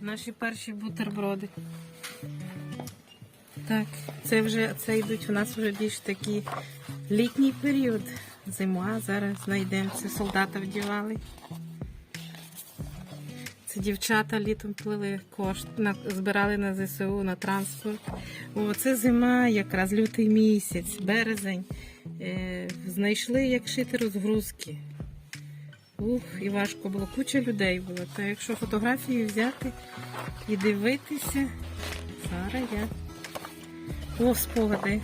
наші перші бутерброди. Так, це вже це йдуть у нас вже більш такий літній період. Зима, зараз знайдемо. Це солдата вдівали. Це дівчата літом плели кошт, на, збирали на ЗСУ, на транспорт. О, це зима, якраз лютий місяць, березень. Е, знайшли, як шити розгрузки. Ух, і важко було. Куча людей було. Та якщо фотографії взяти і дивитися, зараз я. О, спогади.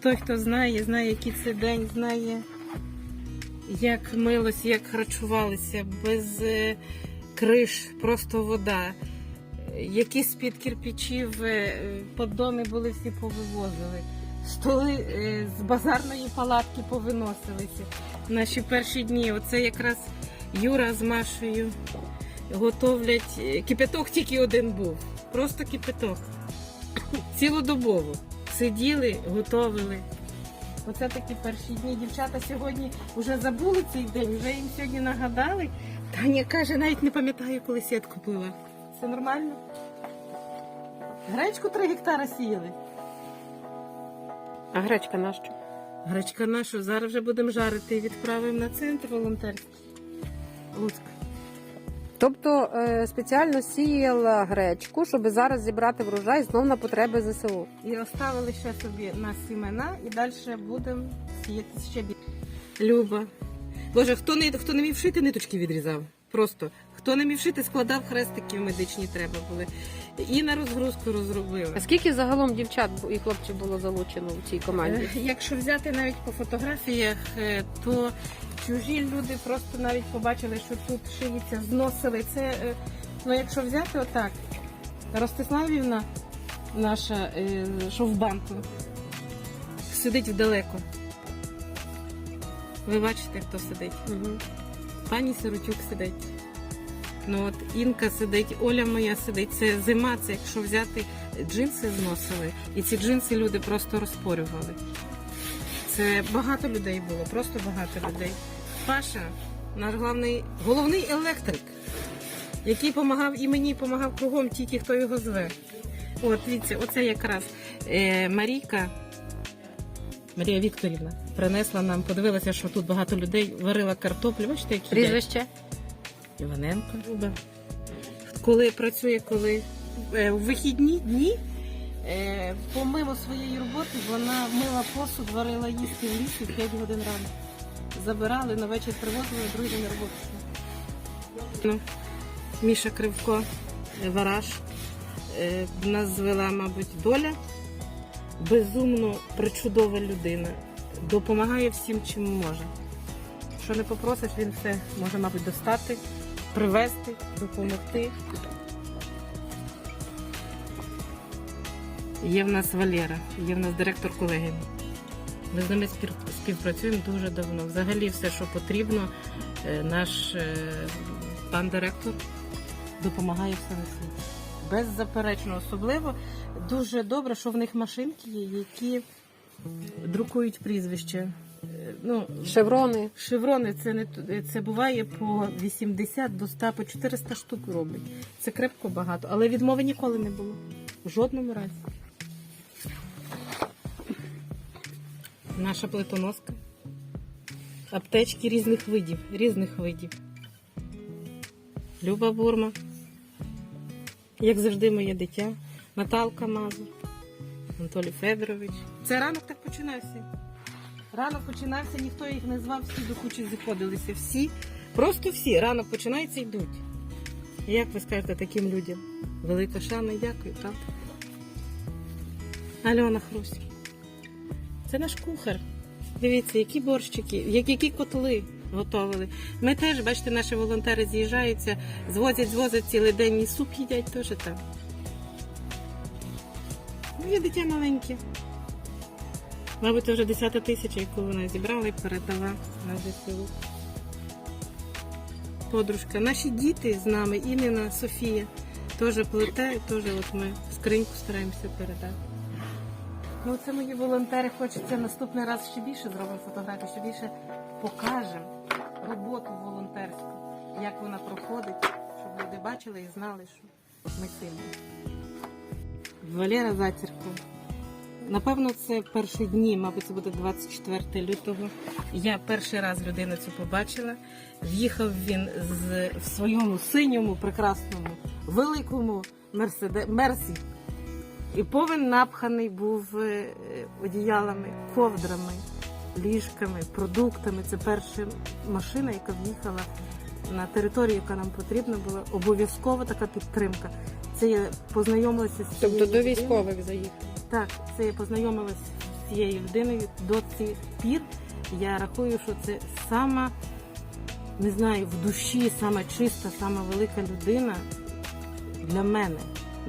Той, хто знає, знає, який це день, знає, як милося, як харчувалися, без е, криш, просто вода. Які з-під кирпичів е, поддони були всі повивозили. Столи е, з базарної палатки повиносилися. Наші перші дні. Оце якраз Юра з Машею готовлять. е, Кипяток тільки один був. Просто кипяток. Цілодобово. Сиділи, готовили. Оце такі перші дні. Дівчата сьогодні вже забули цей день, вже їм сьогодні нагадали. Таня каже, навіть не пам'ятаю, коли сітку пила. Це нормально? Гречку три гектара сіяли. А гречка нащо? Гречка нашу зараз вже будемо жарити і відправимо на центр волонтерський. Луцьк. Тобто е, спеціально сіяла гречку, щоб зараз зібрати врожай знов на потреби ЗСУ. І оставили ще собі на сімена і далі будемо сіяти ще більше. Люба. Боже, хто не, хто не міг вшити, ниточки відрізав. Просто. Хто не міг вшити, складав хрестики в медичні треба були. І на розгрузку розробила. А скільки загалом дівчат і хлопців було залучено в цій команді? Е, Якщо взяти навіть по фотографіях, е, то чужі люди просто навіть побачили, що тут шиється, зносили. Це, е, ну якщо взяти отак, Ростиславівна, наша е, що в банку, сидить вдалеко. Ви бачите, хто сидить? Угу. Пані Сиротюк сидить. Ну от Інка сидить, Оля моя сидить. Це зима, це якщо взяти джинси зносили, і ці джинси люди просто розпорювали. Це багато людей було, просто багато людей. Паша, наш головний, головний електрик, який допомагав і мені, допомагав кругом, тільки хто його зве. От, дивіться, оце якраз е, Марійка, Марія Вікторівна, принесла нам, подивилася, що тут багато людей, варила картоплю. Бачите, які? Прізвище? Іваненко. Коли працює, коли е, в вихідні дні, е, помимо своєї роботи, вона мила посуд, варила їсти в лісі в 5 годин рано. Забирали, на вечір привозили, другий день йшли. Ну, Міша Кривко, Вараж. Е, нас звела, мабуть, доля. Безумно причудова людина. Допомагає всім, чим може. Що не попросиш, він все може, мабуть, достати, привезти, допомогти. Є в нас Валера, є в нас директор колегії. Ми з ними спів- співпрацюємо дуже давно. Взагалі все, що потрібно, е, наш е, пан директор допомагає все на світі. Беззаперечно, особливо дуже добре, що в них машинки є, які друкують прізвище. Ну, Шеврони. Шеврони це не це буває по 80 до 100, по 400 штук роблять. Це крепко багато, але відмови ніколи не було. В жодному разі. Наша плитоноска. Аптечки різних видів, різних видів. Люба Бурма. Як завжди, моє дитя. Наталка Мазур. Анатолій Федорович. Це ранок так починався. Ранок починався, ніхто їх не звав, всі до кучі заходилися. Всі, просто всі. Ранок починається йдуть. Як ви скажете таким людям? Велика шана дякую, правда? Альона Хрусь. Це наш кухар. Дивіться, які борщики, які, котли готовили. Ми теж, бачите, наші волонтери з'їжджаються, звозять, звозять цілий день і суп їдять теж там. Ну, є дитя маленьке. Мабуть, це вже 10 тисяча, яку вона зібрала і передала на ЗСУ. Подружка. Наші діти з нами, Інина, Софія, теж плете, теж от ми скриньку стараємося передати. Ну, це мої волонтери. Хочеться наступний раз ще більше зробимо фотографії, ще більше покажемо роботу волонтерську, як вона проходить, щоб люди бачили і знали, що ми сильні. Валера Затірко. Напевно, це перші дні, мабуть, це буде 24 лютого. Я перший раз людину цю побачила. В'їхав він з, в своєму синьому, прекрасному, великому мерседе, мерсі. І повен напханий був е, одіялами, ковдрами, ліжками, продуктами. Це перша машина, яка в'їхала на територію, яка нам потрібна була. Обов'язково така підтримка. Це я познайомилася з Тобто до військових заїхав. Так, це я познайомилася з цією людиною до цих пір. Я рахую, що це сама, не знаю, в душі, сама чиста, сама велика людина для мене.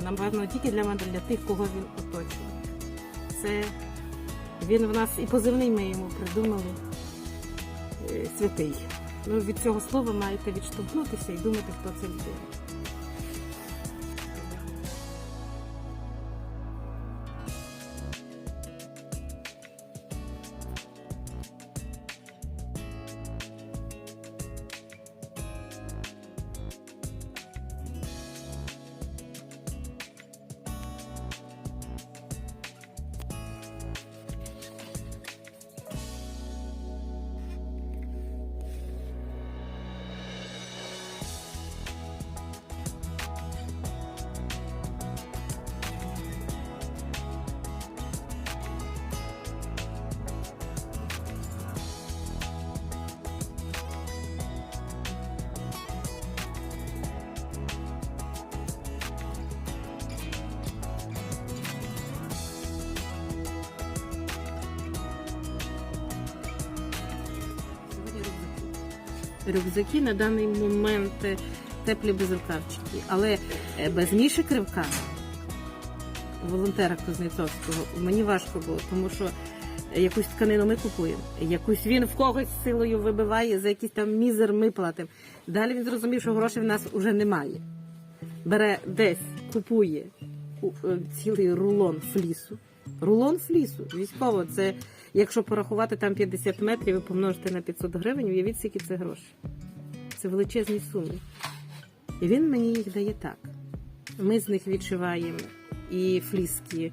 Напевно, тільки для мене, для тих, кого він оточує. Це він в нас і позивний ми йому придумали е, святий. Ну, від цього слова маєте відштовхнутися і думати, хто це людина. Рюкзаки. На даний момент е, теплі безрукавчики, але е, без Міші Кривка, волонтера Кузнецовського, мені важко було, тому що е, якусь тканину ми купуємо, якусь він в когось силою вибиває, за якийсь там мізер ми платимо. Далі він зрозумів, що грошей в нас вже немає. Бере десь, купує цілий рулон флісу. Рулон флісу, військово, це якщо порахувати там 50 метрів і помножити на 500 гривень, уявіть, скільки це гроші. Це величезні суми. І він мені їх дає так. Ми з них відшиваємо і фліски,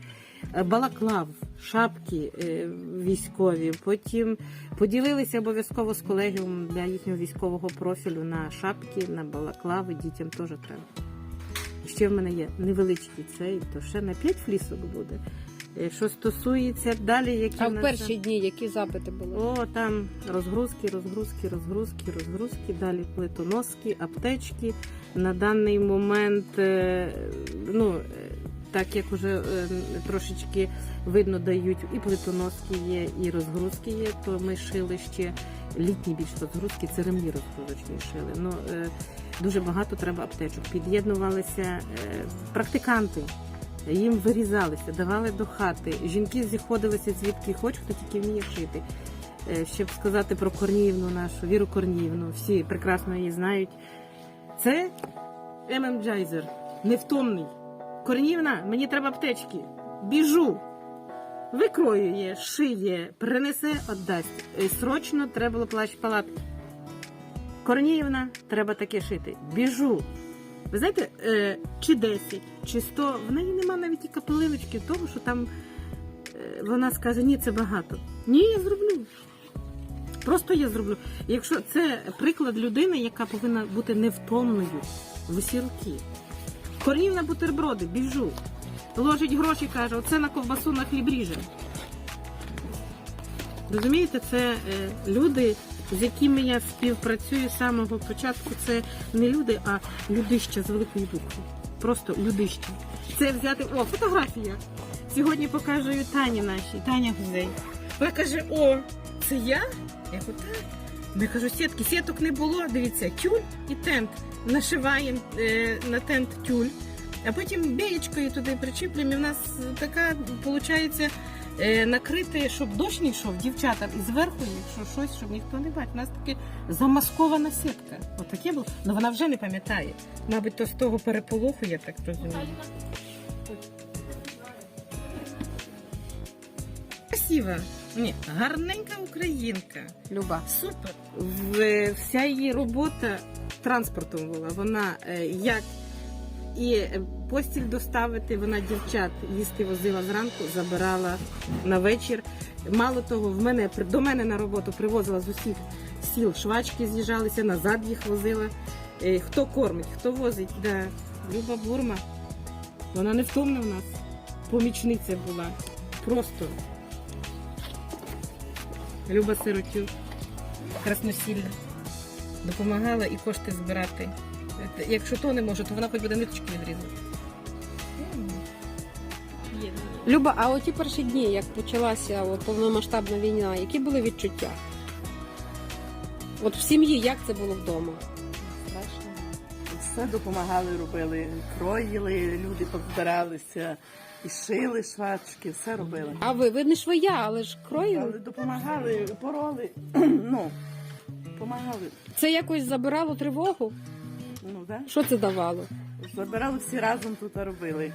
е, балаклав, шапки е, військові. Потім поділилися обов'язково з колегіумом для їхнього військового профілю на шапки, на балаклави. Дітям теж треба. Ще в мене є невеличкий цей, то ще на 5 флісок буде. Е, Що стосується далі, які А в нас перші дні які запити були? о, там розгрузки, розгрузки, розгрузки, розгрузки, далі плитоноски, аптечки. На даний момент, е, ну, е, так як уже трошечки видно дають, і плитоноски є, і розгрузки є, то ми шили ще літні більш розгрузки, це ремні розгрузочні шили. Ну, дуже багато треба аптечок. Під'єднувалися практиканти. Їм вирізалися, давали до хати. Жінки зіходилися звідки хоч, хто тільки вміє шити. Е, Щоб сказати про Корніївну нашу, Віру Корніївну, всі прекрасно її знають. Це ММ Джайзер, невтомний. Корніївна, мені треба аптечки. Біжу. Викроює, шиє, принесе, віддасть. Е, Срочно треба було плащ палатки. Корніївна, треба таке шити. Біжу. Ви знаєте, е, чи 10, чи 100, в неї нема навіть і капелиночки того, що там е, вона скаже, ні, це багато. Ні, я зроблю. Просто я зроблю. Якщо це приклад людини, яка повинна бути невтомною в усі роки. Корнів на бутерброди, біжу. Ложить гроші, каже, оце на ковбасу на хліб ріже. Розумієте, це е, люди, з якими я співпрацюю з самого початку. Це не люди, а людища з великої букви. Просто людища. Це взяти. О, фотографія. Сьогодні покажу Тані нашій, Таня Гузей. Вона каже: О, це я? Я кажу, так. Я кажу, сітки, сіток не було. Дивіться, тюль і тент. Нашиваємо е, на тент тюль, а потім бієчкою туди причіплюємо. І в нас така виходить накрити, щоб дощ не йшов дівчатам. І зверху, якщо щось, щоб ніхто не бачив. У нас таке замаскована сітка. Отаке було. Ну вона вже не пам'ятає. Мабуть, то з того переполоху, я так розумію. Красива. Ні, гарненька українка. Люба. Супер. В- Вся її робота транспортом була. Вона е, як і е, постіль доставити, вона дівчат їсти возила зранку, забирала на вечір. Мало того, в мене до мене на роботу привозила з усіх сіл швачки з'їжджалися, назад їх возила. Е, Хто кормить, хто возить, да. Люба Бурма. Вона не втомна в нас. Помічниця була. Просто. Люба Сиротюк. Красносілля. Допомагала і кошти збирати. Якщо то не може, то вона хоч буде ниточки відрізати. Люба, а оті перші дні, як почалася от, повномасштабна війна, які були відчуття? От в сім'ї, як це було вдома? Страшно. Все допомагали, робили, кроїли, люди позбиралися, і шили швачки, все робили. А ви, ви не швоя, але ж кроїли. Але допомагали, пороли, ну, допомагали. Це якось забирало тривогу? Ну, да? Що це давало? Забирали всі разом тут а робили.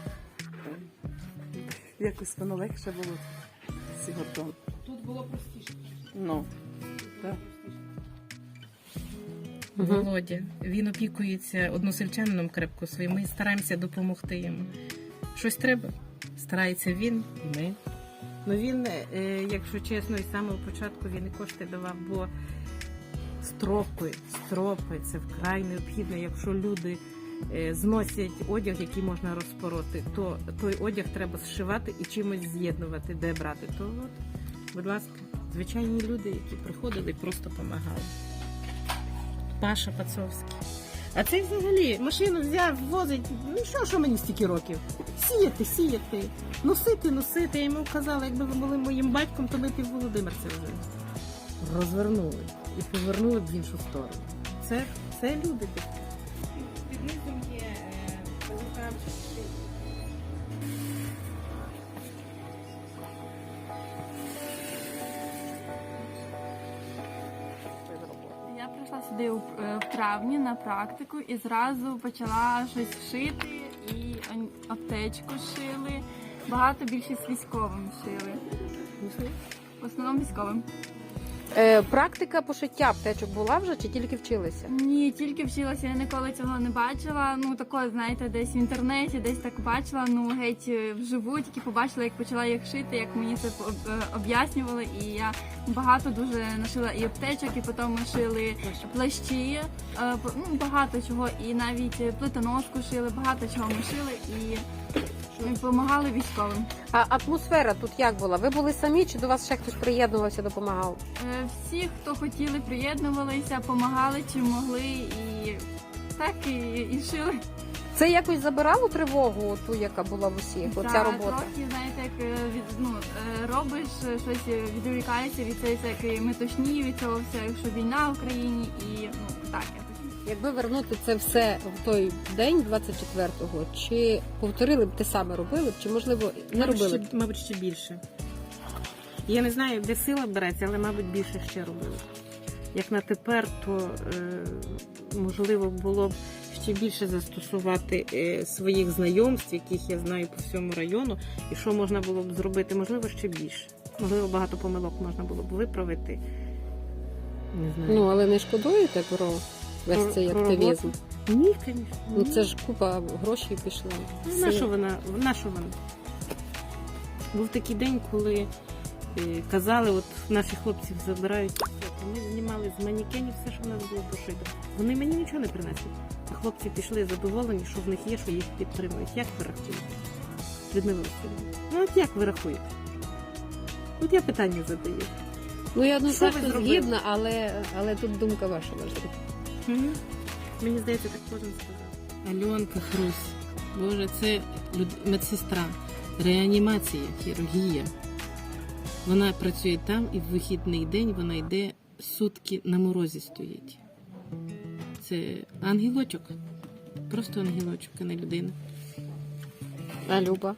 Якось воно легше було всі гуртом. Тут було простіше. Ну, так. Володя. Він опікується односельчанином крепко своїм. Ми стараємося допомогти йому. Щось треба. Старається він і ми. Ну він, е, якщо чесно, із самого початку він і кошти давав, бо стропи, стропи це вкрай необхідно. Якщо люди е, зносять одяг, який можна розпороти, то той одяг треба зшивати і чимось з'єднувати, де брати. То от, будь ласка, звичайні люди, які приходили і просто допомагали. Паша Пацовський. А цей взагалі машину взяв, возить. Ну що, що мені стільки років? Сіяти, сіяти, носити, носити. Я йому казала, якби ви були моїм батьком, то ми пів Володимирця вже розвернули і повернули в іншу сторону. Це, це люди такі. Під низом є Я прийшла сюди е, в травні на практику і зразу почала щось шити і аптечку шили. Багато більшість військовим шили. В основному військовим. Е, практика пошиття аптечок була вже чи тільки вчилися? Ні, тільки вчилася, я ніколи цього не бачила. Ну такого, знаєте, десь в інтернеті, десь так бачила. Ну геть е, вживу, тільки побачила, як почала їх шити, як мені це е, об'яснювали. І я багато дуже нашила і аптечок, і потім ми шили плащі, е, ну багато чого, і навіть плитоноску шили, багато чого ми шили і допомагали військовим. А атмосфера тут як була? Ви були самі чи до вас ще хтось приєднувався, допомагав? Е, Всі, хто хотіли, приєднувалися, допомагали чим могли, і так і, і шили. Це якось забирало тривогу, ту, яка була в усіх, оця Так, робота. Трохи, знаєте, як е, від, ну, е, робиш е, щось, е, відволікаєшся від цієї всякої метушні, від цього все, що війна в Україні, і ну так якось. Якби вернути це все в той день, 24-го, чи повторили б те саме робили б, чи можливо не мабуть, робили б? Ще, мабуть, ще більше. Я не знаю, де сила береться, але, мабуть, більше ще робили. Як на тепер, то е, можливо було б ще більше застосувати е, своїх знайомств, яких я знаю по всьому району, і що можна було б зробити, можливо, ще більше. Можливо, багато помилок можна було б виправити. Не знаю. Ну але не шкодуєте про Про- весь цей активізм? Ні, звісно. Ну це ж купа грошей пішла. На що вона? На що вона? Був такий день, коли е, казали, от наші хлопців забирають Ми знімали з манікенів все, що в нас було пошито. Вони мені нічого не принесли. А хлопці пішли задоволені, що в них є, що їх підтримують. Як ви рахуєте? Людмила Васильівна. Ну от як ви рахуєте? От я питання задаю. Ну я однозначно згідна, але, але тут думка ваша важлива. Мені здається, так кожен сказав. Альонка Хрусь. Боже, це люд- медсестра. Реанімація, хірургія. Вона працює там і в вихідний день вона йде сутки на морозі стоїть. Це ангелочок. Просто ангелочок, а не людина. А Люба?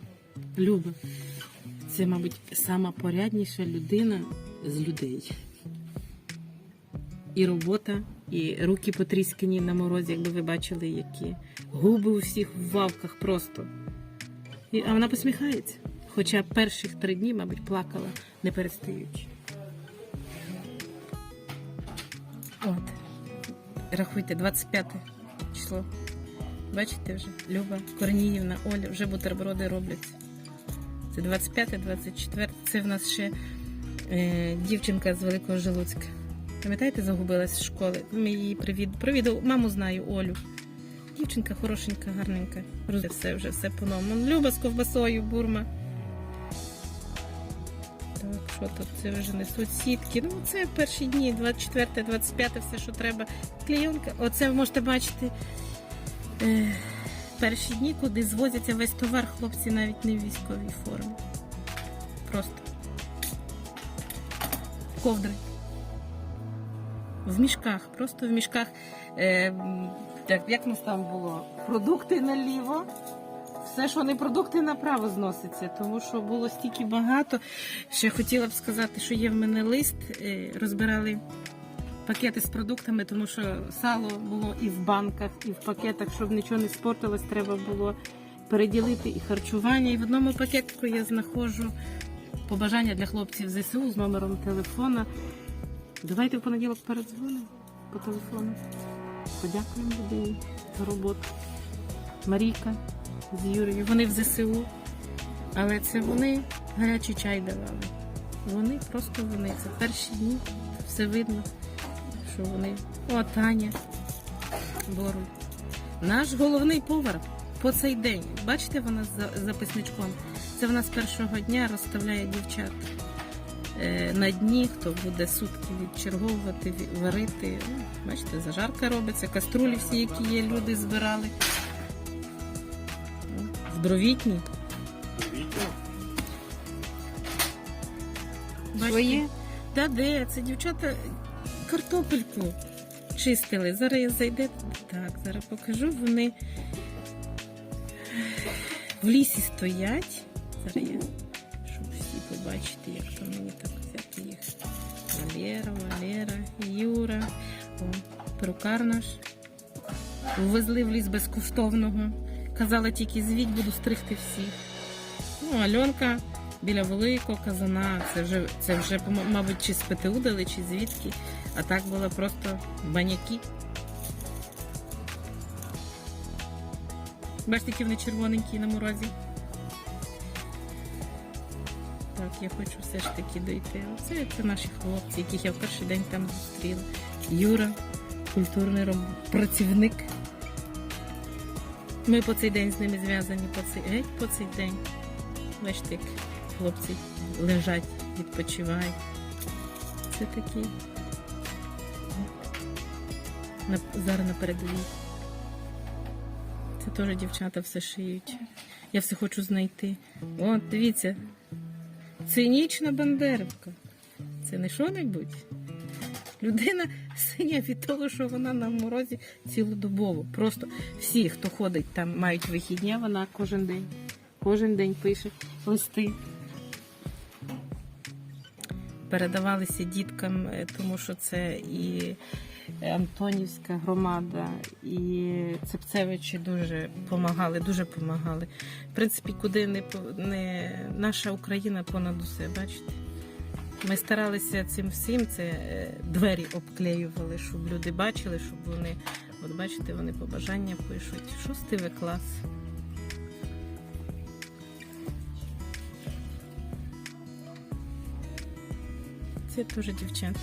Люба. Це, мабуть, сама порядніша людина з людей. І робота, і руки потріскані на морозі, якби ви бачили, які. Губи у всіх в вавках просто. І, а вона посміхається. Хоча перших три дні, мабуть, плакала, не перестаючи. От. рахуйте, 25 число. Бачите вже? Люба Корніївна, Оля, вже бутерброди робляться. Це 25, 24. Це в нас ще е, дівчинка з Великого Желуцька. Пам'ятаєте, загубилась з школи? Ми її привід, провідав. Маму знаю, Олю. Дівчинка хорошенька, гарненька. Роз- Все вже все по-новому. Люба з ковбасою, бурма. Так, що тут? Це вже несуть сітки. Ну, це перші дні, 24, 25, все, що треба. Клейонка. Оце ви можете бачити. Е, перші дні, куди звозяться весь товар, хлопці навіть не в військовій формі. Просто. Ковдри. В мішках, просто в мішках. Е, так, як у нас там було? Продукти наліво. Все, що не продукти направо зноситься, тому що було стільки багато. Ще хотіла б сказати, що є в мене лист. е, Розбирали пакети з продуктами, тому що сало було і в банках, і в пакетах, щоб нічого не спортилось, треба було переділити і харчування. І в одному пакетику я знаходжу побажання для хлопців ЗСУ з номером телефона. Давайте в понеділок передзвонимо по телефону. Подякуємо людині за роботу. Марійка з Юрією. Вони в ЗСУ, але це вони гарячий чай давали. Вони просто вони. Це перші дні. Все видно, що вони. О, Таня. Бору. Наш головний повар по цей день. Бачите, вона з записничком. Це вона з першого дня розставляє дівчат на дні, хто буде сутки відчерговувати, варити. Ну, Бачите, зажарка робиться, каструлі всі, які є, люди збирали. Ну, Здоровітні. Бачите? Свої? Та де? Це дівчата картопельку чистили. Зараз я зайде. Так, зараз покажу. Вони в лісі стоять. Зараз я, побачити, як там мені так взяти їх. Валера, Валера, Юра, о, перукар наш. Ввезли в ліс безкоштовного. Казала тільки звіть, буду стригти всіх. Ну, Альонка біля великого казана. Це вже, це вже мабуть, чи з ПТУ дали, чи звідки. А так було просто баняки. Бачите, які вони червоненькі на морозі. Так, я хочу все ж таки дойти. Оце це наші хлопці, яких я в перший день там зустріла. Юра, культурний роб- працівник. Ми по цей день з ними зв'язані по цей геть по цей день. Бачите, як хлопці лежать, відпочивають. Це такі. Зараз на передовій. Це теж дівчата все шиють. Я все хочу знайти. О, дивіться. Цинічна бандерівка. Це не що-небудь. Людина синя від того, що вона на морозі цілодобово. Просто всі, хто ходить там, мають вихідні, вона кожен день. Кожен день пише листи. Передавалися діткам, е, тому що це і Антонівська громада, і Цепцевичі дуже допомагали, дуже допомагали. В принципі, куди не, не наша Україна понад усе, бачите? Ми старалися цим всім, це е, двері обклеювали, щоб люди бачили, щоб вони, от бачите, вони побажання пишуть. Шостий клас. Це теж дівчата.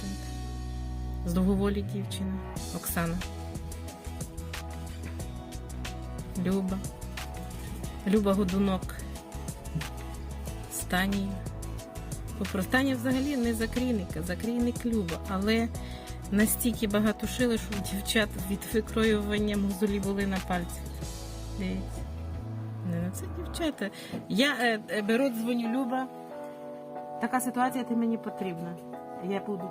З довговолі дівчина. Оксана. Люба. Люба Годунок. Станія. Попростання взагалі не закрійника, закрійник Люба, але настільки багато шили, що у дівчат від викроювання мозолі були на пальцях. Дивіться. Не, ну це дівчата. Я е, е, беру, дзвоню Люба. Така ситуація, ти мені потрібна. Я буду.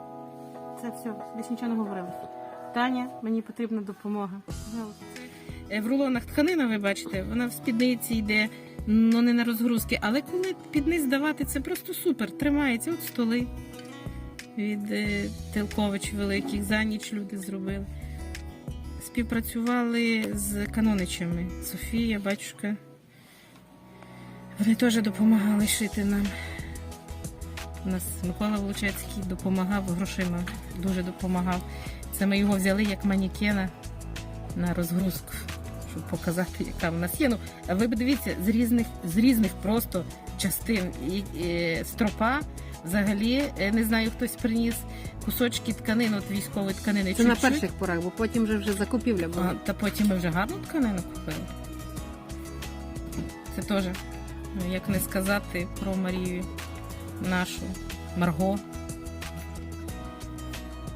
Це все, більше нічого не говорила. Таня, мені потрібна допомога. Е, В рулонах тканина, ви бачите, вона в спідниці йде, ну не на розгрузки. Але коли під низ давати, це просто супер. Тримається. От столи від е, Телкович великих за ніч люди зробили. Співпрацювали з каноничами. Софія, батюшка. Вони теж допомагали шити нам. У нас Микола Волочецький допомагав грошима, дуже допомагав. Це ми його взяли як манікена на розгрузку, щоб показати, яка в нас є. Ну, ви дивіться, з різних, з різних просто частин і, і, стропа. Взагалі, е, не знаю, хтось приніс кусочки тканин, от військової тканини. Це на перших порах, бо потім вже вже закупівля була. А, та потім ми вже гарну тканину купили. Це теж, ну, як не сказати про Марію нашу Марго.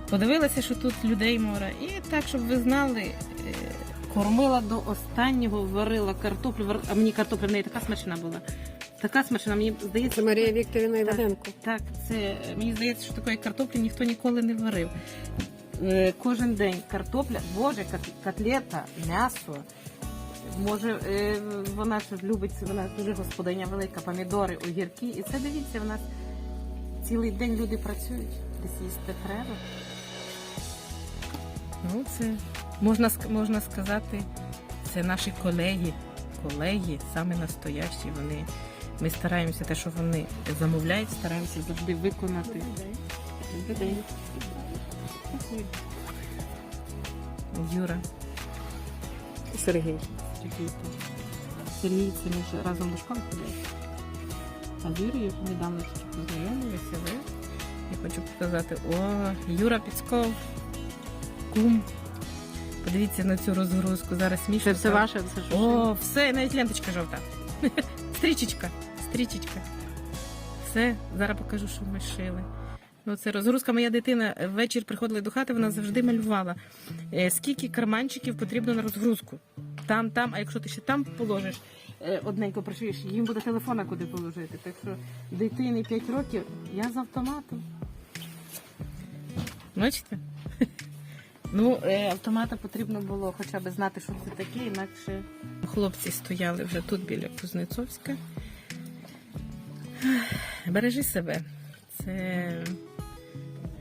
Подивилася, що тут людей море. І так, щоб ви знали, е, кормила до останнього, варила картоплю, вар- а мені картопля в неї така смачна була. Така смачна, мені здається, Це Марія Вікторівна Іваненко. так, це мені здається, що такої картоплі ніхто ніколи не варив. Е, Кожен день картопля, боже, кот- котлета, м'ясо. Може, е, вона ж любить, вона дуже господиня велика, помідори, огірки. І це дивіться, в нас цілий день люди працюють, десь їсти треба. Ну, це можна, можна сказати, це наші колеги, колеги, саме настоящі. Вони, ми стараємося те, що вони замовляють, стараємося завжди виконати. Добрий день. Юра, Сергій. Сергій. Сергій, це ми ж разом до школи ходили. А з Юрією недавно тільки познайомилися. Ви. Я хочу показати. О, Юра Піцков. Кум. Подивіться на цю розгрузку. Зараз Міша. Це все ваше, це що? О, все, навіть ленточка жовта. Стрічечка, стрічечка. Все, зараз покажу, що ми шили. Ну, це розгрузка. Моя дитина ввечері приходила до хати, вона завжди малювала. Е, Скільки карманчиків потрібно на розгрузку? Там, там, а якщо ти ще там положиш, е, одненько прошиєш, їм буде телефона куди положити. Так що дитині 5 років, я з автоматом. Бачите? Ну, е, автомата потрібно було хоча б знати, що це таке, інакше хлопці стояли вже тут біля Кузнецовська. Бережи себе. Це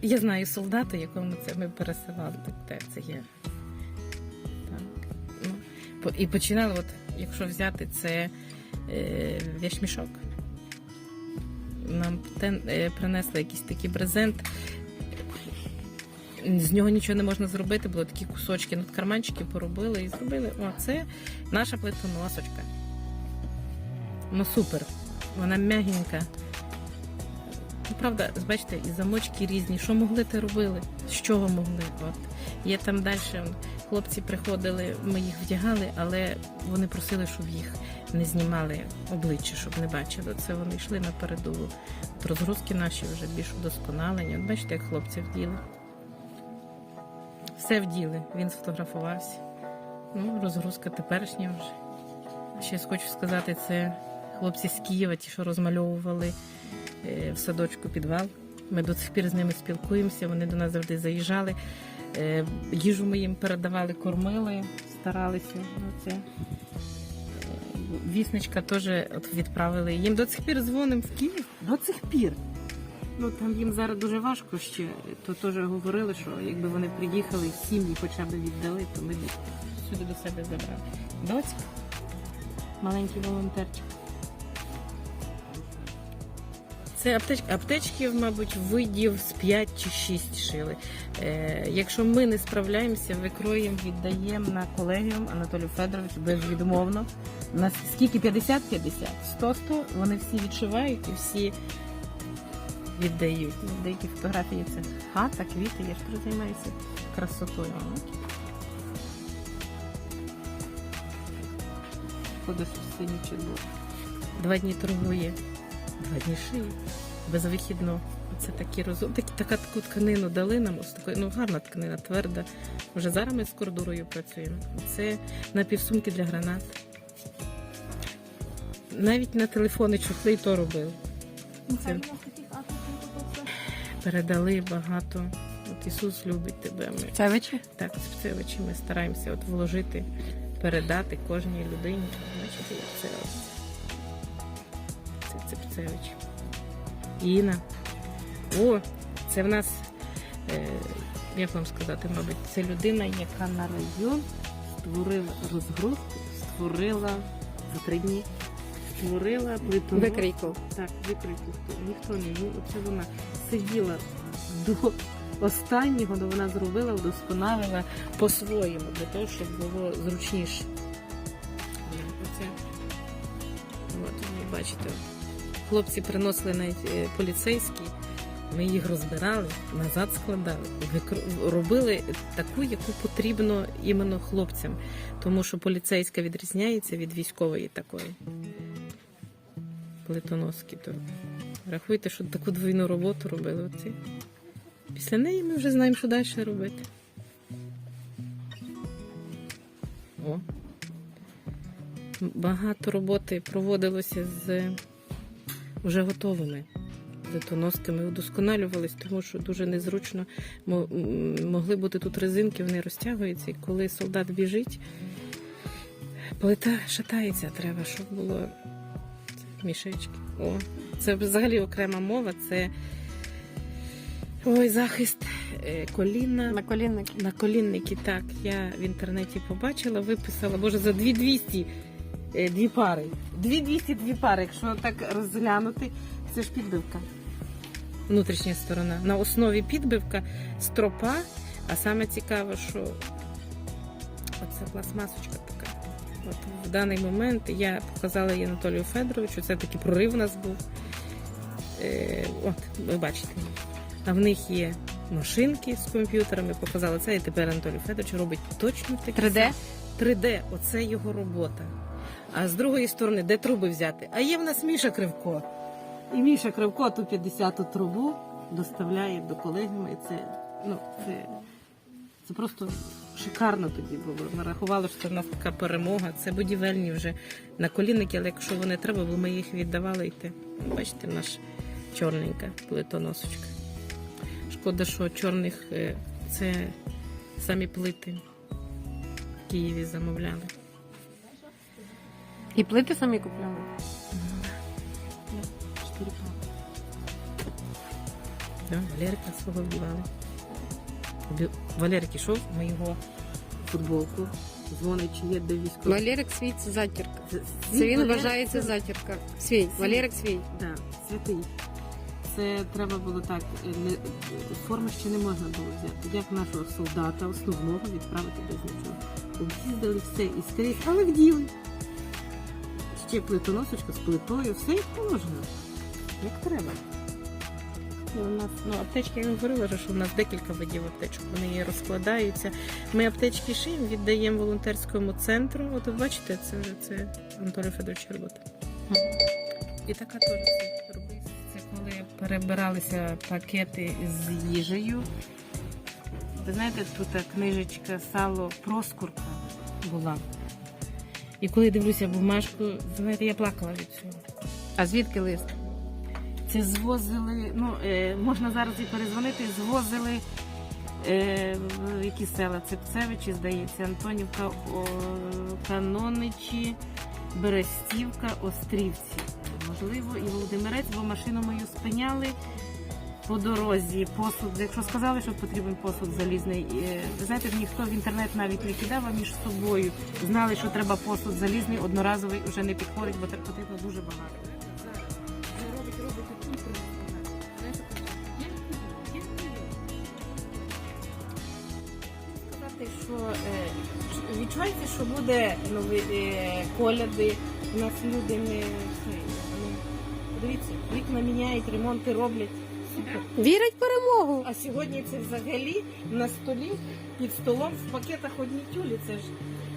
я знаю солдата, якому це ми пересилали. Це є. Ну, і починали, от, якщо взяти це е, вішмішок. Нам тен, е, принесли якийсь такий брезент. З нього нічого не можна зробити, було такі кусочки, над карманчики поробили і зробили. О, це наша плитоносочка. Ну супер. Вона м'ягенька. Ну, правда, бачите, і замочки різні. Що могли, те робили? З чого могли? От. Є там далі. Хлопці приходили, ми їх вдягали, але вони просили, щоб їх не знімали обличчя, щоб не бачили. Це вони йшли на передову. Розгрузки наші вже більш удосконалені. От бачите, як хлопці вділи. Все вділи. Він сфотографувався. Ну, розгрузка теперішня вже. Ще хочу сказати, це хлопці з Києва, ті, що розмальовували е, в садочку підвал. Ми до цих пір з ними спілкуємося, вони до нас завжди заїжджали. Е, Їжу ми їм передавали, кормили, старалися. Ну, це. е, Вісничка теж відправили. Їм до цих пір дзвонимо в Київ. До цих пір. Ну там їм зараз дуже важко ще. То теж говорили, що якби вони приїхали, сім'ї хоча б віддали, то ми б сюди до себе забрали. Доцька, маленький волонтерчик. Це аптечки, аптечки, мабуть, видів з 5 чи 6 шили. Е, якщо ми не справляємося, викроїмо, віддаємо на колегіум Анатолію Федоровичу безвідмовно. У нас скільки 50-50? 100-100, вони всі відшивають і всі віддають. Деякі фотографії це хата, квіти, я ж теж займаюся красотою. Ходиш в червону. Два дні торгує, два дні шиє, без вихідного. Це такі розум, такі, така таку тканину дали нам, ось такої, ну гарна тканина, тверда. Вже зараз ми з кордурою працюємо. Це напівсумки для гранат. Навіть на телефони чохли і то робили. Це передали багато. От Ісус любить тебе. Ми Цевичі? так Цепцевичі ми стараємося от вложити, передати кожній людині. Бачите, як це Це Іна. О, це в нас, е, як вам сказати, мабуть, це людина, яка на район створила розгрузку, створила за три дні. Створила плитону. Викрійку. Так, викрити ніхто не ну, Оце вона сиділа до останнього ну, вона зробила, вдосконалила по-своєму, для того, щоб було зручніше. Хлопці приносили навіть е, поліцейські, ми їх розбирали, назад складали, робили таку, яку потрібно іменно хлопцям, тому що поліцейська відрізняється від військової такої. Плитоноски. То рахуйте, що таку двойну роботу робили оці. Після неї ми вже знаємо, що далі робити. О. Багато роботи проводилося з вже готовими плитоносками, удосконалювались, тому що дуже незручно могли бути тут резинки, вони розтягуються, і коли солдат біжить, плита шатається, треба, щоб було мішечки. О, це взагалі окрема мова, це ой, захист е, коліна. На колінники. На колінники, так, я в інтернеті побачила, виписала, боже, за 2200 е, дві пари. 2200 дві пари, якщо так розглянути, це ж підбивка. Внутрішня сторона. На основі підбивка стропа, а саме цікаво, що оця пластмасочка така. От в даний момент я показала її Анатолію Федоровичу, це такий прорив у нас був. Е, от, ви бачите. А в них є машинки з комп'ютерами, показали це, і тепер Анатолій Федорович робить точно такі 3D? 3D, оце його робота. А з другої сторони, де труби взяти? А є в нас Міша Кривко. І Міша Кривко ту 50-ту трубу доставляє до колегіума, і це, ну, це, це просто шикарно тоді було. Ми рахували, що це в нас така перемога. Це будівельні вже на колінники, але якщо вони треба, бо ми їх віддавали йти. Бачите, наш чорненька плитоносочка. Шкода, що чорних е, це самі плити в Києві замовляли. І плити самі купляли. Чотири. Да, Валерика свого вбивали. Валерик ішов, ми його футболку. Дзвонить, чи є де військовий. Валерик свій це затірка. Це- Це він Валерик вважається це- затірка. Свій. Валерик свій. Да, святий. Це треба було так. е, Не, форми ще не можна було взяти. Як нашого солдата основного відправити без нічого. Об'їздили все і скрізь, але вділи. Ще плитоносочка з плитою, все як положено. Як треба. І у нас, ну, аптечки, я говорила, що у нас декілька видів аптечок. Вони розкладаються. Ми аптечки шиємо, віддаємо волонтерському центру. От ви бачите, це вже це Анатолій Федорович робота. І така теж це робить. Це коли перебиралися пакети з їжею. Ви знаєте, тут книжечка сало проскурка була. І коли дивлюся бумажку, знаєте, я плакала від цього. А звідки лист? Це звозили, ну е, можна зараз і перезвонити, звозили е, в які села? Цепцевичі, здається, Антонівка, о, Каноничі, Берестівка, Острівці. Можливо, і Володимирець, бо машину мою спиняли по дорозі. Посуд, якщо сказали, що потрібен посуд залізний, ви знаєте, ніхто в інтернет навіть не кидав а між собою. Знали, що треба посуд залізний, одноразовий вже не підходить, бо потрібно дуже багато. Робить, робить що е, відчуваєте, що буде нові е, коляди. У нас люди не це, ну, дивіться, вікна міняють, ремонти роблять. Вірить в перемогу. А сьогодні це взагалі на столі під столом в пакетах одні тюлі. Це ж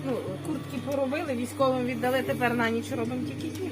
ну куртки поробили, військовим віддали. Тепер на ніч робимо тільки тюлі.